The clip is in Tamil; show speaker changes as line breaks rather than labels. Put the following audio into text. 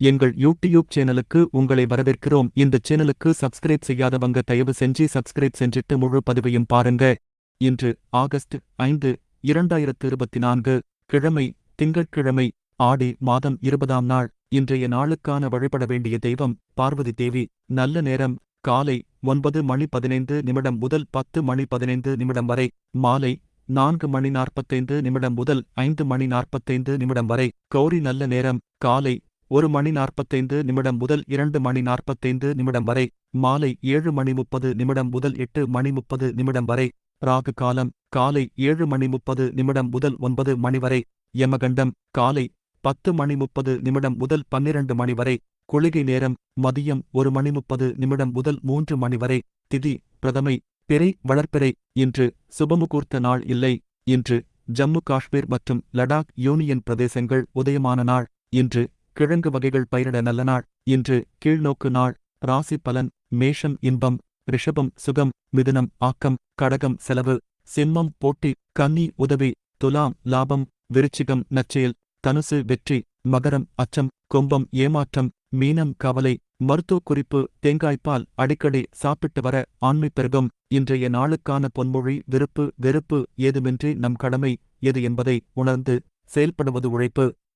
எங்கள் யூடியூப் சேனலுக்கு உங்களை வரவேற்கிறோம். இந்த சேனலுக்கு சப்ஸ்கிரைப் செய்யாதவங்க தயவு செஞ்சு சப்ஸ்கிரைப் செஞ்சிட்டு முழு பதிவையும் பாருங்க. இன்று ஆகஸ்ட் ஐந்து இரண்டாயிரத்து இருபத்தி நான்கு கிழமை திங்கட்கிழமை ஆடி மாதம் இருபதாம் நாள். இன்றைய நாளுக்கான வழிபட வேண்டிய தெய்வம் பார்வதி தேவி. நல்ல நேரம் காலை ஒன்பது மணி பதினைந்து நிமிடம் முதல் பத்து மணி பதினைந்து நிமிடம் வரை. மாலை நான்கு மணி நாற்பத்தைந்து நிமிடம் முதல் ஐந்து மணி நாற்பத்தைந்து நிமிடம் வரை. கௌரி நல்ல நேரம் காலை ஒரு மணி நாற்பத்தைந்து நிமிடம் முதல் இரண்டு மணி நாற்பத்தைந்து நிமிடம் வரை மாலை ஏழு மணி முப்பது நிமிடம் முதல் எட்டு மணி முப்பது நிமிடம் வரை ராகு காலம் காலை ஏழு மணி முப்பது நிமிடம் முதல் ஒன்பது மணி வரை யமகண்டம் காலை பத்து மணி முப்பது நிமிடம் முதல் பன்னிரண்டு மணி வரை குளிகை நேரம் மதியம் ஒரு மணி முப்பது நிமிடம் முதல் மூன்று மணி வரை திதி பிரதமை பிறை வளர்ப்பிறை இன்று சுபமுகூர்த்த நாள் இல்லை இன்று ஜம்மு காஷ்மீர் மற்றும் லடாக் யூனியன் பிரதேசங்கள் உதயமான நாள் இன்று கிழங்கு வகைகள் பயிரிட நல்ல நாள். இன்று கீழ்நோக்கு நாள். ராசி பலன். மேஷம் இன்பம். ரிஷபம் சுகம். மிதுனம் ஆக்கம். கடகம் செலவு. சிம்மம் போட்டி. கன்னி உதவி. துலாம் லாபம். விருச்சிகம் நச்செயல். தனுசு வெற்றி. மகரம் அச்சம். கும்பம் ஏமாற்றம். மீனம் கவலை. மருத்துவ குறிப்பு. தேங்காய்ப்பால் அடிக்கடி சாப்பிட்டு வர ஆண்மை பெருகும். இன்றைய நாளுக்கான பொன்மொழி விருப்பு வெறுப்பு. ஏதுமின்றி நம் கடமை. எது என்பதை உணர்ந்து செயல்படுவது உழைப்பு.